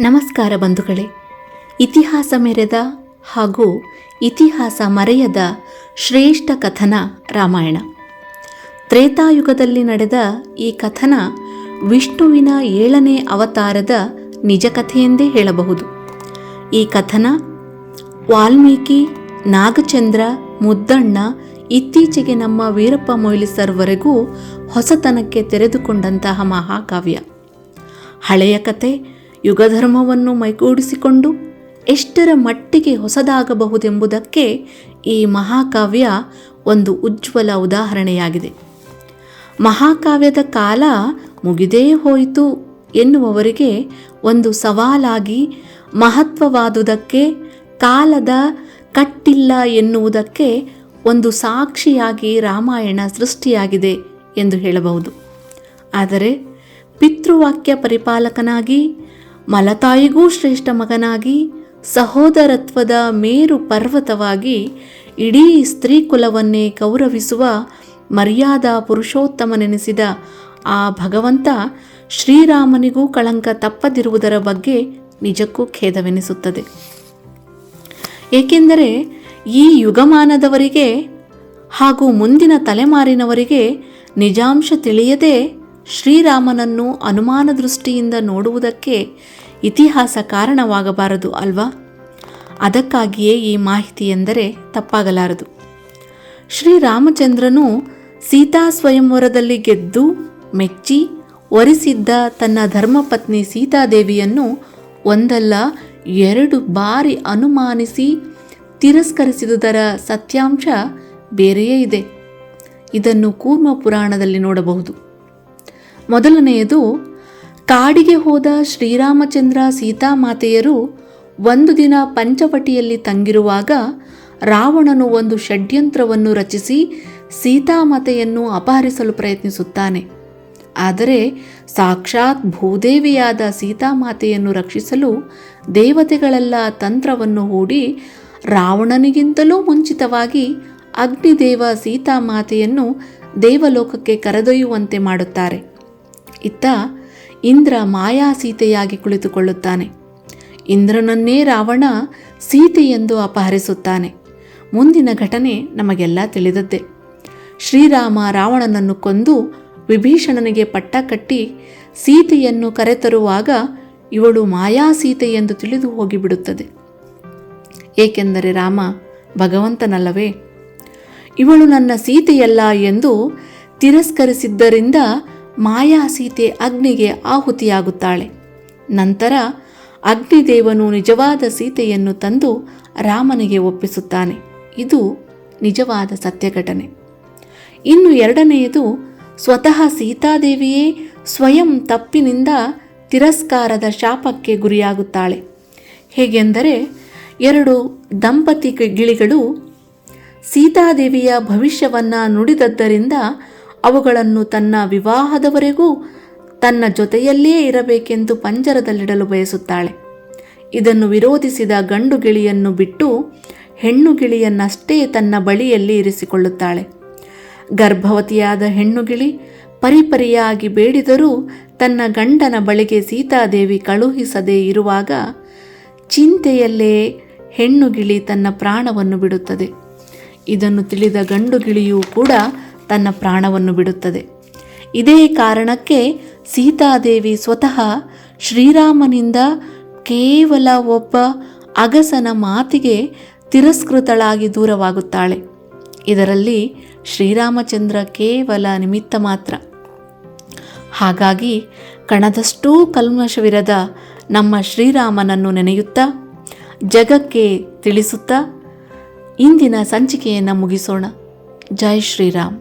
ನಮಸ್ಕಾರ ಬಂಧುಗಳೇ. ಇತಿಹಾಸ ಮೆರೆದ ಹಾಗೂ ಇತಿಹಾಸ ಮರೆಯದ ಶ್ರೇಷ್ಠ ಕಥನ ರಾಮಾಯಣ. ತ್ರೇತಾಯುಗದಲ್ಲಿ ನಡೆದ ಈ ಕಥನ ವಿಷ್ಣುವಿನ ಏಳನೇ ಅವತಾರದ ನಿಜ ಕಥೆಯೆಂದೇ ಹೇಳಬಹುದು. ಈ ಕಥನ ವಾಲ್ಮೀಕಿ, ನಾಗಚಂದ್ರ, ಮುದ್ದಣ್ಣ ಇತ್ತೀಚೆಗೆ ನಮ್ಮ ವೀರಪ್ಪ ಮೊಯ್ಲಿಸರ್ವರೆಗೂ ಹೊಸತನಕ್ಕೆ ತೆರೆದುಕೊಂಡಂತಹ ಮಹಾಕಾವ್ಯ. ಹಳೆಯ ಕತೆ ಯುಗಧರ್ಮವನ್ನು ಮೈಗೂಡಿಸಿಕೊಂಡು ಎಷ್ಟರ ಮಟ್ಟಿಗೆ ಹೊಸದಾಗಬಹುದೆಂಬುದಕ್ಕೆ ಈ ಮಹಾಕಾವ್ಯ ಒಂದು ಉಜ್ವಲ ಉದಾಹರಣೆಯಾಗಿದೆ. ಮಹಾಕಾವ್ಯದ ಕಾಲ ಮುಗಿದೇ ಹೋಯಿತು ಎನ್ನುವವರಿಗೆ ಒಂದು ಸವಾಲಾಗಿ ಮಹತ್ವವಾದುದಕ್ಕೆ ಕಾಲದ ಕಟ್ಟಿಲ್ಲ ಎನ್ನುವುದಕ್ಕೆ ಒಂದು ಸಾಕ್ಷಿಯಾಗಿ ರಾಮಾಯಣ ಸೃಷ್ಟಿಯಾಗಿದೆ ಎಂದು ಹೇಳಬಹುದು. ಆದರೆ ಪಿತೃವಾಕ್ಯ ಪರಿಪಾಲಕನಾಗಿ ಮಲತಾಯಿಗೂ ಶ್ರೇಷ್ಠ ಮಗನಾಗಿ, ಸಹೋದರತ್ವದ ಮೇರು ಪರ್ವತವಾಗಿ ಇಡೀ ಸ್ತ್ರೀ ಕುಲವನ್ನೇ ಗೌರವಿಸುವ ಮರ್ಯಾದಾ ಪುರುಷೋತ್ತಮನೆನಿಸಿದ ಆ ಭಗವಂತ ಶ್ರೀರಾಮನಿಗೂ ಕಳಂಕ ತಪ್ಪದಿರುವುದರ ಬಗ್ಗೆ ನಿಜಕ್ಕೂ ಖೇದವೆನಿಸುತ್ತದೆ. ಏಕೆಂದರೆ ಈ ಯುಗಮಾನದವರಿಗೆ ಹಾಗೂ ಮುಂದಿನ ತಲೆಮಾರಿನವರಿಗೆ ನಿಜಾಂಶ ತಿಳಿಯದೆ ಶ್ರೀರಾಮನನ್ನು ಅನುಮಾನ ದೃಷ್ಟಿಯಿಂದ ನೋಡುವುದಕ್ಕೆ ಇತಿಹಾಸ ಕಾರಣವಾಗಬಾರದು ಅಲ್ವಾ? ಅದಕ್ಕಾಗಿಯೇ ಈ ಮಾಹಿತಿ ಎಂದರೆ ತಪ್ಪಾಗಲಾರದು. ಶ್ರೀರಾಮಚಂದ್ರನು ಸೀತಾ ಸ್ವಯಂವರದಲ್ಲಿ ಗೆದ್ದು, ಮೆಚ್ಚಿ, ಒರೆಸಿದ್ದ ತನ್ನ ಧರ್ಮಪತ್ನಿ ಸೀತಾದೇವಿಯನ್ನು ಒಂದಲ್ಲ, ಎರಡು ಬಾರಿ ಅನುಮಾನಿಸಿ ತಿರಸ್ಕರಿಸಿದುದರ ಸತ್ಯಾಂಶ ಬೇರೆಯೇ ಇದೆ. ಇದನ್ನು ಕೂರ್ಮ ಪುರಾಣದಲ್ಲಿ ನೋಡಬಹುದು. ಮೊದಲನೆಯದು, ಕಾಡಿಗೆ ಹೋದ ಶ್ರೀರಾಮಚಂದ್ರ ಸೀತಾಮಾತೆಯರು ಒಂದು ದಿನ ಪಂಚವಟಿಯಲ್ಲಿ ತಂಗಿರುವಾಗ ರಾವಣನು ಒಂದು ಷಡ್ಯಂತ್ರವನ್ನು ರಚಿಸಿ ಸೀತಾಮಾತೆಯನ್ನು ಅಪಹರಿಸಲು ಪ್ರಯತ್ನಿಸುತ್ತಾನೆ. ಆದರೆ ಸಾಕ್ಷಾತ್ ಭೂದೇವಿಯಾದ ಸೀತಾಮಾತೆಯನ್ನು ರಕ್ಷಿಸಲು ದೇವತೆಗಳೆಲ್ಲ ತಂತ್ರವನ್ನು ಹೂಡಿ ರಾವಣನಿಗಿಂತಲೂ ಮುಂಚಿತವಾಗಿ ಅಗ್ನಿದೇವ ಸೀತಾಮಾತೆಯನ್ನು ದೇವಲೋಕಕ್ಕೆ ಕರೆದೊಯ್ಯುವಂತೆ ಮಾಡುತ್ತಾರೆ. ಇತ್ತ ಇಂದ್ರ ಮಾಯಾ ಸೀತೆಯಾಗಿ ಕುಳಿತುಕೊಳ್ಳುತ್ತಾನೆ. ಇಂದ್ರನನ್ನೇ ರಾವಣ ಸೀತೆಯೆಂದು ಅಪಹರಿಸುತ್ತಾನೆ. ಮುಂದಿನ ಘಟನೆ ನಮಗೆಲ್ಲ ತಿಳಿದದ್ದೇ. ಶ್ರೀರಾಮ ರಾವಣನನ್ನು ಕೊಂದು ವಿಭೀಷಣನಿಗೆ ಪಟ್ಟ ಕಟ್ಟಿ ಸೀತೆಯನ್ನು ಕರೆತರುವಾಗ ಇವಳು ಮಾಯಾ ಸೀತೆ ಎಂದು ತಿಳಿದು ಹೋಗಿಬಿಡುತ್ತದೆ. ಏಕೆಂದರೆ ರಾಮ ಭಗವಂತನಲ್ಲವೇ? ಇವಳು ನನ್ನ ಸೀತೆಯಲ್ಲ ಎಂದು ತಿರಸ್ಕರಿಸಿದ್ದರಿಂದ ಮಾಯಾ ಸೀತೆ ಅಗ್ನಿಗೆ ಆಹುತಿಯಾಗುತ್ತಾಳೆ. ನಂತರ ಅಗ್ನಿದೇವನು ನಿಜವಾದ ಸೀತೆಯನ್ನು ತಂದು ರಾಮನಿಗೆ ಒಪ್ಪಿಸುತ್ತಾನೆ. ಇದು ನಿಜವಾದ ಸತ್ಯಘಟನೆ. ಇನ್ನು ಎರಡನೆಯದು, ಸ್ವತಃ ಸೀತಾದೇವಿಯೇ ಸ್ವಯಂ ತಪ್ಪಿನಿಂದ ತಿರಸ್ಕಾರದ ಶಾಪಕ್ಕೆ ಗುರಿಯಾಗುತ್ತಾಳೆ. ಹೇಗೆಂದರೆ, ಎರಡು ದಂಪತಿ ಗಿಳಿಗಳು ಸೀತಾದೇವಿಯ ಭವಿಷ್ಯವನ್ನು ನುಡಿದದ್ದರಿಂದ ಅವುಗಳನ್ನು ತನ್ನ ವಿವಾಹದವರೆಗೂ ತನ್ನ ಜೊತೆಯಲ್ಲಿಯೇ ಇರಬೇಕೆಂದು ಪಂಜರದಲ್ಲಿಡಲು ಬಯಸುತ್ತಾಳೆ. ಇದನ್ನು ವಿರೋಧಿಸಿದ ಗಂಡು ಗಿಳಿಯನ್ನು ಬಿಟ್ಟು ಹೆಣ್ಣು ಗಿಳಿಯನ್ನಷ್ಟೇ ತನ್ನ ಬಳಿಯಲ್ಲಿ ಇರಿಸಿಕೊಳ್ಳುತ್ತಾಳೆ. ಗರ್ಭವತಿಯಾದ ಹೆಣ್ಣು ಗಿಳಿ ಪರಿಪರಿಯಾಗಿ ಬೇಡಿದರೂ ತನ್ನ ಗಂಡನ ಬಳಿಗೆ ಸೀತಾದೇವಿ ಕಳುಹಿಸದೇ ಇರುವಾಗ ಚಿಂತೆಯಲ್ಲೇ ಹೆಣ್ಣು ಗಿಳಿ ತನ್ನ ಪ್ರಾಣವನ್ನು ಬಿಡುತ್ತದೆ. ಇದನ್ನು ತಿಳಿದ ಗಂಡು ಗಿಳಿಯೂ ಕೂಡ ತನ್ನ ಪ್ರಾಣವನ್ನು ಬಿಡುತ್ತದೆ. ಇದೇ ಕಾರಣಕ್ಕೆ ಸೀತಾದೇವಿ ಸ್ವತಃ ಶ್ರೀರಾಮನಿಂದ ಕೇವಲ ಒಬ್ಬ ಅಗಸನ ಮಾತಿಗೆ ತಿರಸ್ಕೃತಳಾಗಿ ದೂರವಾಗುತ್ತಾಳೆ. ಇದರಲ್ಲಿ ಶ್ರೀರಾಮಚಂದ್ರ ಕೇವಲ ನಿಮಿತ್ತ ಮಾತ್ರ. ಹಾಗಾಗಿ ಕಣದಷ್ಟೂ ಕಲ್ಮಶವಿರದ ನಮ್ಮ ಶ್ರೀರಾಮನನ್ನು ನೆನೆಯುತ್ತಾ, ಜಗಕ್ಕೆ ತಿಳಿಸುತ್ತಾ ಇಂದಿನ ಸಂಚಿಕೆಯನ್ನು ಮುಗಿಸೋಣ. ಜೈ ಶ್ರೀರಾಮ್.